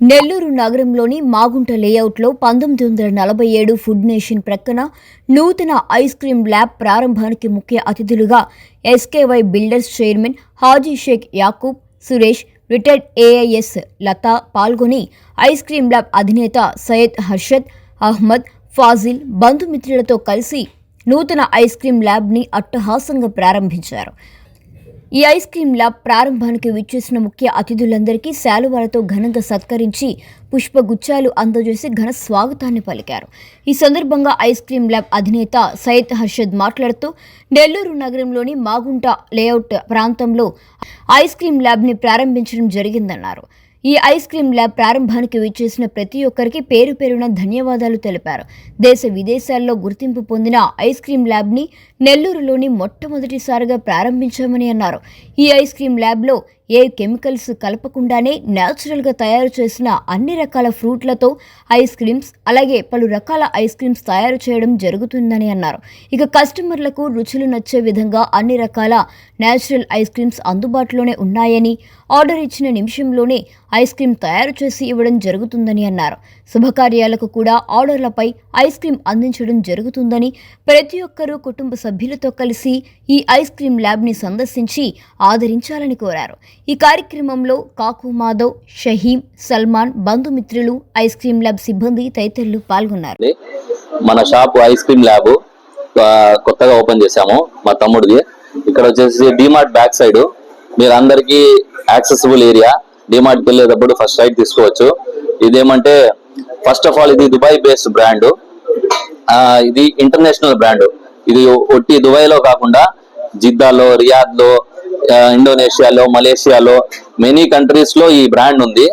నెల్లూరు నగరంలోని మాగుంట లేఅవుట్లో పంతొమ్మిది వందల నలభై ఏడు ఫుడ్ నేషన్ ప్రక్కన నూతన ఐస్ క్రీం ల్యాబ్ ప్రారంభానికి ముఖ్య అతిథులుగా SKY builders chairman Haji Sheikh Yakub Suresh retired AIS Latha పాల్గొని ఐస్ క్రీం ల్యాబ్ అధినేత సయ్యద్ హర్షద్ అహ్మద్ ఫాజిల్ బంధుమిత్రులతో కలిసి నూతన ఐస్ క్రీం ల్యాబ్ని అట్టహాసంగా ప్రారంభించారు. ఈ ఐస్ క్రీమ్ ల్యాబ్ ప్రారంభానికి విచ్చేసిన ముఖ్య అతిథులందరికీ శాలువాలతో ఘనంగా సత్కరించి పుష్పగుచ్చాలు అందజేసి ఘన స్వాగతాన్ని పలికారు. ఈ సందర్భంగా ఐస్ క్రీమ్ ల్యాబ్ అధినేత సయ్యద్ హర్షద్ మాట్లాడుతూ నెల్లూరు నగరంలోని మాగుంట లేఅవుట్ ప్రాంతంలో ఐస్ క్రీమ్ ల్యాబ్ని ప్రారంభించడం జరిగిందన్నారు. ఈ ఐస్ క్రీమ్ ల్యాబ్ ప్రారంభానికి విచ్చేసిన ప్రతి ఒక్కరికి పేరు పేరున ధన్యవాదాలు తెలిపారు. దేశ విదేశాల్లో గుర్తింపు పొందిన ఐస్ క్రీమ్ ల్యాబ్ని నెల్లూరులోని మొట్టమొదటిసారిగా ప్రారంభించామని అన్నారు. ఈ ఐస్ క్రీమ్ ల్యాబ్లో ఏ కెమికల్స్ కలపకుండానే న్యాచురల్గా తయారు చేసిన అన్ని రకాల ఫ్రూట్లతో ఐస్ క్రీమ్స్ అలాగే పలు రకాల ఐస్ క్రీమ్స్ తయారు చేయడం జరుగుతుందని అన్నారు. ఇక కస్టమర్లకు రుచులు నచ్చే విధంగా అన్ని రకాల న్యాచురల్ ఐస్ క్రీమ్స్ అందుబాటులోనే ఉన్నాయని ఆర్డర్ ఇచ్చిన నిమిషంలోనే ఐస్ క్రీమ్ తయారు చేసి ఇవ్వడం జరుగుతుందని అన్నారు. శుభకార్యాలకు కూడా ఆర్డర్లపై ఐస్ క్రీమ్ అందించడం జరుగుతుందని ప్రతి ఒక్కరూ కుటుంబ సభ్యులతో కలిసి ఈ ఐస్ క్రీమ్ ల్యాబ్ని సందర్శించి ఆదరించాలని కోరారు. ఈ కార్యక్రమంలో కాకు మాధవ్ షహీం సల్మాన్ బంధుమిత్రులు ఐస్ క్రీమ్ ల్యాబ్ సిబ్బంది తదితరులు పాల్గొన్నారు. మన షాప్ ఐస్ క్రీమ్ ల్యాబ్ కొత్తగా ఓపెన్ చేశాము మా తమ్ముడిది. ఇక్కడ వచ్చేసి డిమార్ట్ బ్యాక్ సైడ్ మీరు అందరికి యాక్సెసిబుల్ ఏరియా. డిమార్ట్కి వెళ్ళేటప్పుడు ఫస్ట్ సైడ్ తీసుకోవచ్చు. ఇదేమంటే ఫస్ట్ ఆఫ్ ఆల్ ఇది దుబాయ్ బేస్డ్ బ్రాండ్. ఇది ఇంటర్నేషనల్ బ్రాండ్. ఇది ఒట్టి దుబాయ్లో కాకుండా జిద్దాలో రియాద్లో ఇండోనేషియాలో మలేషియాలో మెనీ కంట్రీస్లో ఈ బ్రాండ్ ఉంది.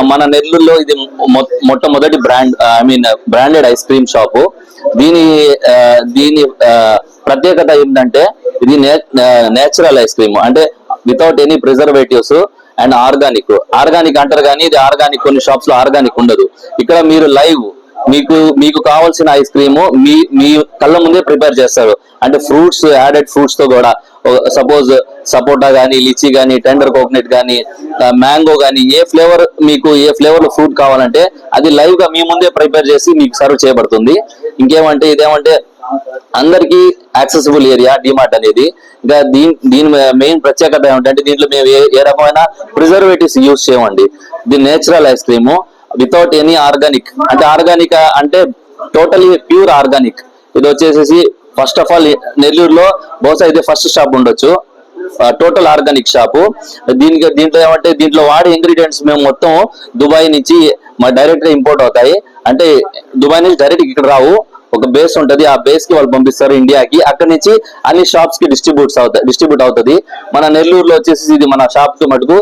మన నెల్లూరులో ఇది మొ- మొట్టమొదటి brand I mean branded ice cream shop దీని దీని ప్రత్యేకత ఏంటంటే ఇది నేచురల్ ఐస్ క్రీమ్ అంటే without any preservatives and organic organic అంటారు కానీ ఇది ఆర్గానిక్ కొన్ని షాప్స్లో ఆర్గానిక్ ఉండదు. ఇక్కడ మీరు లైవ్ మీకు మీకు కావాల్సిన ఐస్ క్రీము మీ మీ కళ్ళ ముందే ప్రిపేర్ చేస్తారు. అంటే ఫ్రూట్స్ యాడెడ్ ఫ్రూట్స్తో కూడా. సపోజ్ సపోటా కానీ లిచీ కానీ టెండర్ కోకోనట్ కానీ మ్యాంగో కానీ ఏ ఫ్లేవర్ మీకు ఏ ఫ్లేవర్ ఫ్రూట్ కావాలంటే అది లైవ్గా మీ ముందే ప్రిపేర్ చేసి మీకు సర్వ్ చేయబడుతుంది. ఇంకేమంటే ఇదేమంటే అందరికి యాక్సెసిబుల్ ఏరియా డిమార్ట్ అనేది. ఇంకా దీని దీని మెయిన్ ప్రత్యేకత ఏమిటంటే దీంట్లో మేము ఏ రకమైన ప్రిజర్వేటివ్స్ యూజ్ చేయమండి. ఇది natural ice cream without any organic. అంటే ఆర్గానిక్ అంటే టోటలీ ప్యూర్ ఆర్గానిక్. ఇది వచ్చేసేసి ఫస్ట్ ఆఫ్ ఆల్ నెల్లూరులో బహుశా ఇది ఫస్ట్ షాప్ ఉండొచ్చు. టోటల్ ఆర్గానిక్ షాపు దీనికి దీంట్లో ఏమంటే దీంట్లో వాడే ఇంగ్రీడియంట్స్ మేము మొత్తం దుబాయ్ నుంచి మా డైరెక్ట్గా ఇంపోర్ట్ అవుతాయి. అంటే దుబాయ్ నుంచి డైరెక్ట్ ఇక్కడ రావు. ఒక బేస్ ఉంటది. ఆ బేస్కి వాళ్ళు పంపిస్తారు ఇండియాకి అక్కడ నుంచి అన్ని షాప్స్కి డిస్ట్రిబ్యూట్స్ అవుతాయి డిస్ట్రిబ్యూట్ అవుతుంది. మన నెల్లూరులో వచ్చేసి ఇది మన షాప్కి మటుకు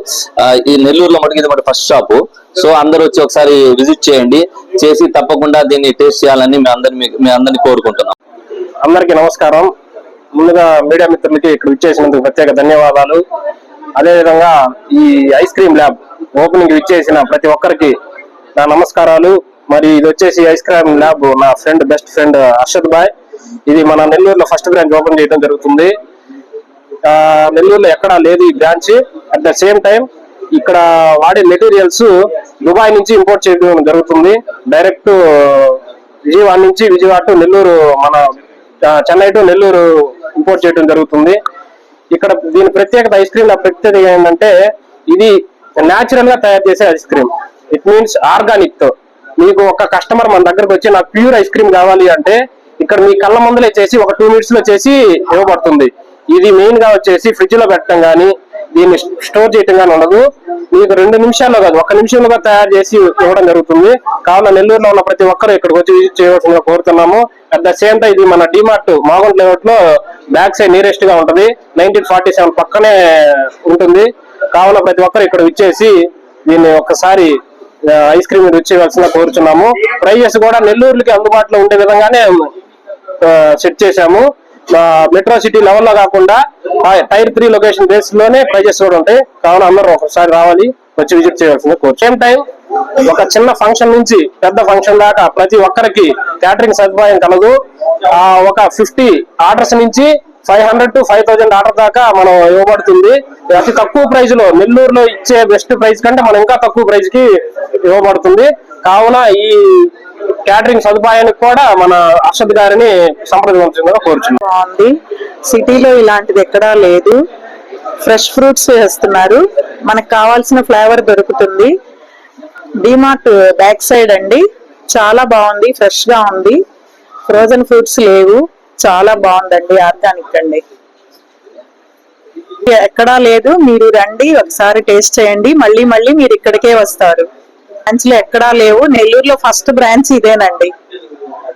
ఈ నెల్లూరులో మటుకు ఇది మన ఫస్ట్ షాప్ సో అందరు వచ్చి ఒకసారి విజిట్ చేయండి. చేసి తప్పకుండా దీన్ని టేస్ట్ చేయాలని మీ అందరిని మీ అందరిని కోరుకుంటున్నాం. అందరికీ నమస్కారం. ముందుగా మీడియా మిత్రులకి ఇక్కడ ఇచ్చేసినందుకు ప్రత్యేక ధన్యవాదాలు. అదేవిధంగా ఈ ఐస్ క్రీమ్ ల్యాబ్ ఓపెనింగ్ ఇచ్చేసిన ప్రతి ఒక్కరికి నా నమస్కారాలు. మరి ఇది వచ్చేసి ఐస్ క్రీమ్ ల్యాబ్ నా friend best friend Arshad bye. ఇది మన నెల్లూరులో ఫస్ట్ బ్రాంచ్ ఓపెన్ చేయడం జరుగుతుంది. నెల్లూరులో ఎక్కడా లేదు ఈ branch at the same time ఇక్కడ వాడే మెటీరియల్స్ దుబాయ్ నుంచి ఇంపోర్ట్ చేయడం జరుగుతుంది. డైరెక్ట్ విజయవాడ నుంచి విజయవాడ టు నెల్లూరు మన చెన్నై టు నెల్లూరు ఇంపోర్ట్ చేయడం జరుగుతుంది. ఇక్కడ దీని ప్రత్యేకత ఐస్ క్రీమ్ ప్రత్యేకత ఏంటంటే ఇది న్యాచురల్గా తయారు చేసే ఐస్ క్రీమ్ ఇట్ మీన్స్ ఆర్గానిక్తో మీకు ఒక కస్టమర్ మన దగ్గరకు వచ్చి నాకు ప్యూర్ ఐస్ క్రీమ్ కావాలి అంటే ఇక్కడ మీ కళ్ళ ముందులే చేసి ఒక టూ మినిట్స్లో చేసి ఇవ్వబడుతుంది. ఇది మెయిన్గా వచ్చేసి ఫ్రిడ్జ్లో పెట్టడం కానీ దీన్ని స్టోర్ చేయటం కానీ ఉండదు. మీకు రెండు నిమిషాల్లో కాదు ఒక నిమిషంలో తయారు చేసి ఇవ్వడం జరుగుతుంది. కావున నెల్లూరులో ఉన్న ప్రతి ఒక్కరు ఇక్కడికి వచ్చి విజిట్ చేయవలసిందిగా కోరుతున్నాము. అట్ ద సేమ్ టైం ఇది మన డిమార్ట్ మాగుంట్ లేఅవుట్లో బ్యాక్ సైడ్ నియరెస్ట్గా ఉంటుంది. నైన్టీన్ ఫార్టీ సెవెన్ పక్కనే ఉంటుంది. కావున ప్రతి ఒక్కరు ఇక్కడ విచ్చేసి దీన్ని ఒక్కసారి ఐస్ క్రీమ్ రుచి చేయవలసిందిగా కోరుచున్నాము. ప్రైజెస్ కూడా నెల్లూరుకి అందుబాటులో ఉండే విధంగానే సెట్ చేశాము. మెట్రో సిటీ లెవెల్లో కాకుండా టైర్ త్రీ లొకేషన్ బేస్లోనే ప్రైజెస్ కూడా ఉంటాయి. కావున అందరూ ఒకసారి రావాలి వచ్చి విజిట్ చేయవలసింది కోరు సేమ్ టైం ఒక చిన్న ఫంక్షన్ నుంచి పెద్ద ఫంక్షన్ దాకా ప్రతి ఒక్కరికి క్యాటరింగ్ సదుపాయం కలదు. ఆ, ఒక ఫిఫ్టీ ఆర్డర్స్ నుంచి five hundred to five thousand order దాకా మనం ఇవ్వబడుతుంది. అతి తక్కువ ప్రైస్లో నెల్లూరులో ఇచ్చే బెస్ట్ ప్రైస్ కంటే మనం ఇంకా తక్కువ ప్రైస్కి ఇవ్వబడుతుంది. కావున ఈ క్యాటరింగ్ సదుపాయానికి కూడా మన అర్షద్ గారిని సంప్రదించగా కోరుచున్నాం. బాగుంది. సిటీలో ఇలాంటిది ఎక్కడా లేదు. ఫ్రెష్ ఫ్రూట్స్ వేస్తున్నారు మనకు కావాల్సిన ఫ్లేవర్ దొరుకుతుంది. డిమార్ట్ బ్యాక్ సైడ్ అండి. చాలా బాగుంది. ఫ్రెష్గా ఉంది. ఫ్రోజన్ ఫ్రూట్స్ లేవు. చాలా బాగుందండి. ఆర్గానిక్ అండి. ఎక్కడా లేదు మీరు రండి ఒకసారి టేస్ట్ చేయండి మళ్ళీ మళ్ళీ మీరు ఇక్కడికే వస్తారు. బ్రాంచ్లు ఎక్కడా లేవు నెల్లూరులో ఫస్ట్ బ్రాంచ్ ఇదేనండి.